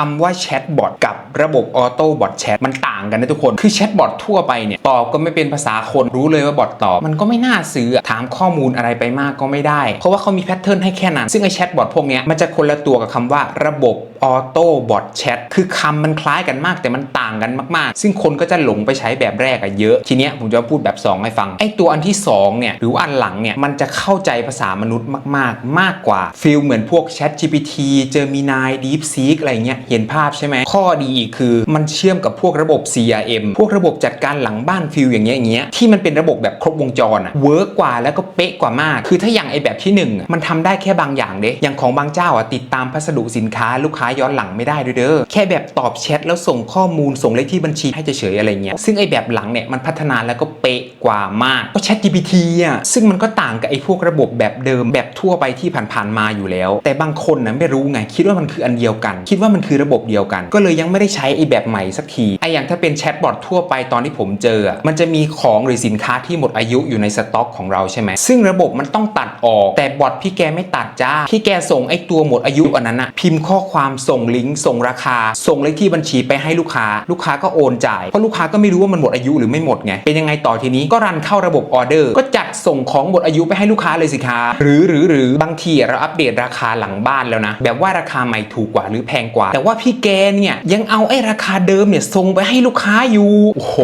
คำว่าแชทบอทกับระบบออโต้บอทแชทมันต่างกันนะทุกคน คือแชทบอททั่วไปเนี่ย ตอบก็ไม่เป็นภาษาคนรู้เลยว่าบอทตอบ มันก็ไม่น่าซื้อถามข้อมูลอะไรไปมากก็ไม่ได้ เพราะว่าเขามีแพทเทิร์นให้แค่นั้น ซึ่งไอแชทบอทพวกนี้มันจะคนละตัวกับคำว่าระบบ ออโต้บอทแชทคือคำมันคล้ายกันมากแต่มันต่างกันมากๆ ซึ่งคนก็จะหลงไปใช้แบบแรกอะเยอะ ทีเนี้ยผมจะพูดแบบ 2 ให้ฟัง ไอตัวอันที่ 2 เนี่ย หรืออันหลังเนี่ย มันจะเข้าใจภาษามนุษย์มาก ๆ มากกว่าฟีลเหมือนพวก Chat GPT Gemini DeepSeek อะไรเงี้ยเห็นภาพใช่ไหม ข้อดีอีกคือมันเชื่อมกับพวกระบบ CRM พวกระบบจัดการหลังบ้านฟิลอย่างเงี้ยอย่างเงี้ยที่มันเป็นระบบแบบครบวงจรอะเวิร์กกว่าแล้วก็เป๊ะกว่ามาก คือถ้าอย่างไอแบบที่หนึ่งมันทำได้แค่บางอย่างเด้อย่างของบางเจ้าอะติดตามพัสดุสินค้าลูกค้าย้อนหลังไม่ได้ด้วยเด้อแค่แบบตอบแชทแล้วส่งข้อมูลส่งเลขที่บัญชีให้เฉยๆอะไรเงี้ยซึ่งไอแบบหลังเนี่ยมันพัฒนาแล้วก็เป๊ะกว่ามากก็ Chat GPT อะซึ่งมันก็ต่างกับไอพวกระบบแบบเดิมแบบทั่วไปที่ผ่านๆมาอยู่แล้ว แต่บางคนนะไม่รู้ไงคิดว่ามันคืออันเดียวกัน คิดว่ามันคือระบบเดียวกัน ก็เลยยังไม่ได้ใช้ไอแบบใหม่สักทีไออย่างถ้าเป็นแชทบอททั่วไปตอนที่ผมเจอ มันจะมีของหรือสินค้าที่หมดอายุอยู่ในสต็อกของเราใช่ไหมซึ่งระบบมันต้องตัดออก แต่บอทพี่แกไม่ตัดจ้าพี่แกส่งไอตัวหมดอายุอันนั้นอะพิมพ์ข้อความส่งลิงก์ส่งราคา ส่งเลขที่บัญชีไปให้ลูกค้า ลูกค้าก็โอนจ่ายเพราะลูกค้าก็ไม่รู้ว่ามันหมดอายุหรือไม่หมดไงเป็นยังไงต่อทีนี้ก็รันเข้าระบบออเดอร์ ก็จัดส่งของหมดอายุไปให้ลูกค้าเลยสิคะหรือหรือหรือบางทีเราอัปเดตราคาหลังบ้านแล้วนะ แบบว่าราคาใหม่ถูกกว่าหรือแพงกว่า แต่ว่าพี่แกเนี่ยยังเอาไอ้ราคาเดิมเนี่ยส่งไปให้ลูกค้าอยู่โอ้โห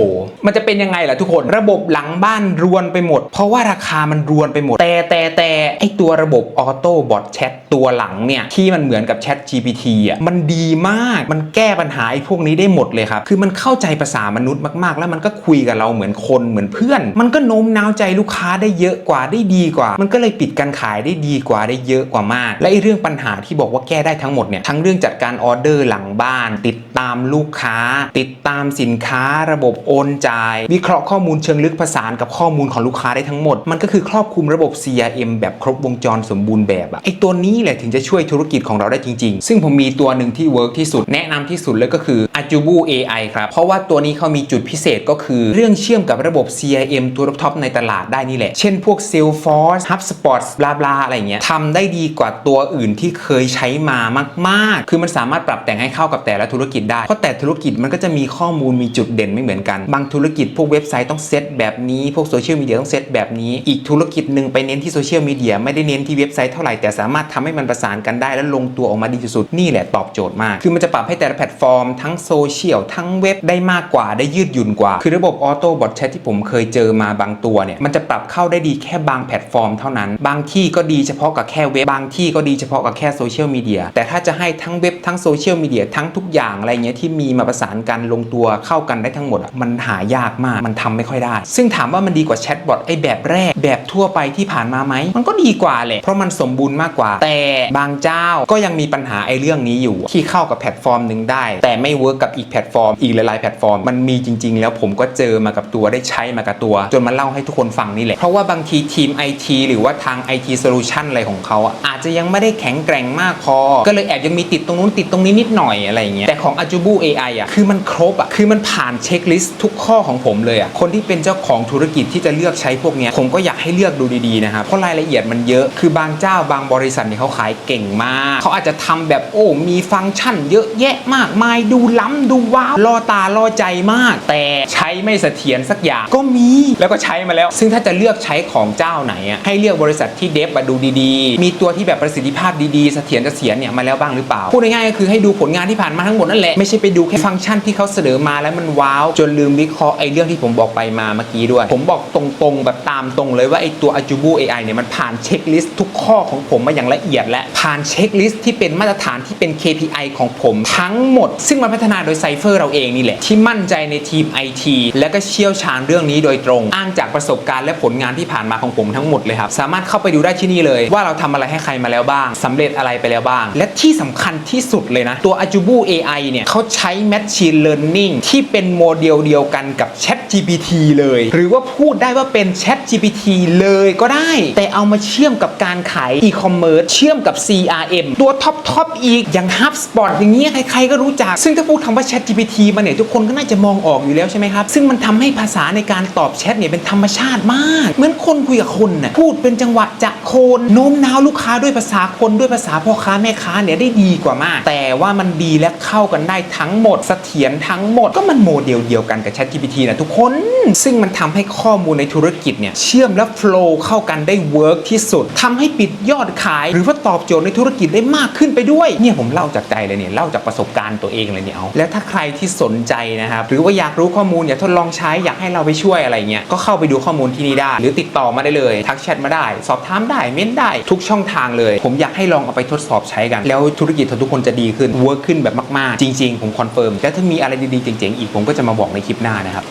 มันจะเป็นยังไงล่ะทุกคนระบบหลังบ้านรวนไปหมด เพราะว่าราคามันรวนไปหมด แต่แต่แต่ไอตัวระบบออโต้บอทแชทตัวหลังเนี่ยที่มันเหมือนกับ Chat GPT อะมันดีมากมันแก้ปัญหาไอ้พวกนี้ได้หมดเลยครับ คือมันเข้าใจภาษามนุษย์มากๆ แล้วมันก็คุยกับเราเหมือนคนเหมือนเพื่อน มันก็โน้มน้าวใจลูกค้าได้เยอะกว่าได้ดีกว่า มันก็เลยปิดการขายได้ดีกว่าได้เยอะกว่ามาก และไอ้เรื่องปัญหาที่บอกว่าแก้ได้ทั้งหมดเนี่ยทั้งเรื่องจัดการออเดอร์หลังบ้าน ติดตามลูกค้า ติดตามสินค้า ระบบโอนจ่าย วิเคราะห์ข้อมูลเชิงลึกผสานกับข้อมูลของลูกค้าได้ทั้งหมด มันก็คือครอบคลุมระบบ CRM แบบครบวงจรสมบูรณ์แบบอะไอตัวนี้แหละถึงจะช่วยธุรกิจของเราได้จริงๆ ซึ่งผมมีตัวหนึ่งที่เวิร์กที่สุด แนะนำที่สุดเลยก็คือ Ajubu AI ครับ เพราะว่าตัวนี้เขามีจุดพิเศษก็คือ เรื่องเชื่อมกับระบบ CRM ตัวท็อปในตลาดได้นี่แหละ เช่นพวก Salesforce HubSpot บลาบลาอะไรเงี้ยทำได้ดีกว่าตัวอื่นที่เคยใช้มามากๆ คือมันสามารถปรับแต่งให้เข้ากับแต่ละธุรกิจได้ เพราะแต่ธุรกิจมันก็จะมีข้อมูลมีจุดเด่นไม่เหมือนกัน บางธุรกิจพวกเว็บไซต์ต้องเซตแบบนี้ พวกโซเชียลมีเดียต้องเซตแบบนี้ อีกธุรกิจหนึ่งไปเน้นที่โซเชียลมีเดียไม่ได้เน้นที่เว็บไซต์เท่าไหร่แต่สามารถทำให้มันประสานกันได้และลงตัวออกมาดีที่สุดนี่แหละตอบโจทย์มาก คือมันจะปรับให้แต่ละแพลตฟอร์มทั้งโซเชียลทั้งเว็บได้มากกว่าได้ยืดหยุ่นกว่า คือระบบออโต้บอทแชทที่ผมเคยเจอมาบางตัวเนี่ยมันจะปรับเข้าได้ดีแค่บางแพลตฟอร์มเท่านั้น บางที่ก็ดีเฉพาะกับแค่เว็บบางที่ก็ดีเฉพาะกับแค่โซเชียลมีเดียแต่ถ้าจะให้ทั้งเว็บทั้งโซเชียลมีเดียทั้งทุกอย่างอะไรเงี้ยที่มีมาประสานกันลงตัวเข้ากันได้ทั้งหมดอะมันหายากมากมันทำไม่ค่อยได้ ซึ่งถามว่ามันดีกว่าแชทบอทไอ้แบบแรก แบบทั่วไปที่ผ่านมาไหมมันก็ดีกว่าแหละเพราะมันสมบูรณ์มากกว่า แต่บางเจ้าก็ยังมีปัญหาไอเรื่องนี้อยู่ ที่เข้ากับแพลตฟอร์มหนึ่งได้ แต่ไม่เวิร์กกับอีกแพลตฟอร์มอีกหลายๆแพลตฟอร์มมันมีจริง ๆ แล้วผมก็เจอมากับตัวได้ใช้มากับตัว จนมาเล่าให้ทุกคนฟังนี่แหละ เพราะว่าบางทีทีม IT หรือว่าทาง IT Solution อะไรของเขาอะอาจจะยังไม่ได้แข็งแกร่งมากพอ ก็เลยแอบยังมีติดตรงนู้นติดตรงนี้นิดหน่อยอะไรอย่างเงี้ยแต่ของ Ajubu AI อะคือมันครบอะคือมันผ่านเช็คลิสต์ทุกข้อของผมเลยอะคนที่เป็นเจ้าของธุรกิจที่จะเลือกใช้พวกเนี้ยผมก็อยากให้เลือกดูดีๆนะครับเพราะรายละเอียดมันเยอะคือบางเจ้าบางบริษัทเนี่ยเขาขายเก่งมาก เขาอาจจะทำแบบโอ้มีฟังก์ชันเยอะแยะมากมายดูล้ำดูว้าวล่อตาล่อใจมาก แต่ใช้ไม่เสถียรสักอย่างก็มีแล้วก็ใช้มาแล้ว ซึ่งถ้าจะเลือกใช้ของเจ้าไหนอะให้เลือกบริษัทที่เดฟมาดูดีๆ มีตัวที่แบบประสิทธิภาพดีๆเสถียรเสถียรเนี่ยมาแล้วบ้างหรือเปล่าพูดง่ายๆก็คือให้ดูผลงานที่ผ่านมาทั้งหมดนั่นแหละไม่ใช่ไปดูแค่ฟังก์ชันที่เขาเสนอมาแล้วมันว้าว จนลืมวิเคราะห์ไอ้เรื่องที่ผมบอกไปมาเมื่อกี้ด้วย ผมบอกตรงๆ แบบตามตรงเลยว่าไอ้ตัว Ajubu AI เนี่ยมันผ่านเช็คลิสต์ทุกข้อของผมมาอย่างละเอียดและผ่านเช็คลิสต์ที่เป็นมาตรฐานที่เป็น็น KPI ของผมทั้งหมด ซึ่งมันพัฒนาโดยไซเฟอร์เราเองนี่แหละ ที่มั่นใจในทีม IT และก็เชี่ยวชาญเรื่องนี้โดยตรง อ้างจากประสบการณ์และผลงานที่ผ่านมาของผมทั้งหมดเลยครับ สามารถเข้าไปดูได้ที่นี่เลย ว่าเราทำอะไรให้ใครมาแล้วบ้างสำเร็จอะไรไปแล้วบ้าง และที่สำคัญที่สุดเลยนะ ตัว Ajubu AI เนี่ยเขาใช้ Machine Learning ที่เป็นโมเดลเดียวกันกับ Chat GPT เลย หรือว่าพูดได้ว่าเป็น Chat GPT เลยก็ได้ แต่เอามาเชื่อมกับการขาย e-commerce เชื่อมกับ CRM ตัวท็อปทอปอีกอย่าง HubSpot อย่างเงี้ยใครๆก็รู้จัก ซึ่งถ้าพูดคำว่า Chat GPT มาเนี่ยทุกคนก็น่าจะมองออกอยู่แล้วใช่ไหมครับ ซึ่งมันทำให้ภาษาในการตอบแชทเนี่ยเป็นธรรมชาติมาก เหมือนคนคุยกับคนน่ะพูดเป็นจังหวะจะโคนโน้มน้าวลูกค้าด้วยภาษาคนด้วยภาษาพ่อค้าแม่ค้าเนี่ยได้ดีกว่ามาก แต่ว่ามันดีและเข้ากันได้ทั้งหมดเสถียรทั้งหมดก็มันโมเดลเดียวกันกับ Chat GPT นะทุกคน ซึ่งมันทำให้ข้อมูลในธุรกิจเนี่ยเชื่อมและโฟล์เข้ากันได้เวิร์กที่สุดทำให้ปิดยอดขาย หรือว่าตอบโจทย์ในธุรกิจได้มากขึ้นไปด้วยเนี่ยผมเล่าจากใจเลยเนี่ยเล่าจากประสบการณ์ตัวเองเลยเนี่ยเอาแล้วถ้าใครที่สนใจนะครับหรือว่าอยากรู้ข้อมูลอยากทดลองใช้อยากให้เราไปช่วยอะไรเงี้ยก็เข้าไปดูข้อมูลที่นี่ได้ หรือติดต่อมาได้เลยทักแชทมาได้ สอบถามได้เม้นได้ทุกช่องทางเลย ผมอยากให้ลองเอาไปทดสอบใช้กัน แล้วธุรกิจของทุกคนจะดีขึ้นเวิร์กขึ้นแบบมากๆ จริง ๆ ผมคอนเฟิร์มแล้วถ้ามีอะไรดีๆเจ๋งๆอีกผมก็จะมาบอกในคลิปหน้านะครับ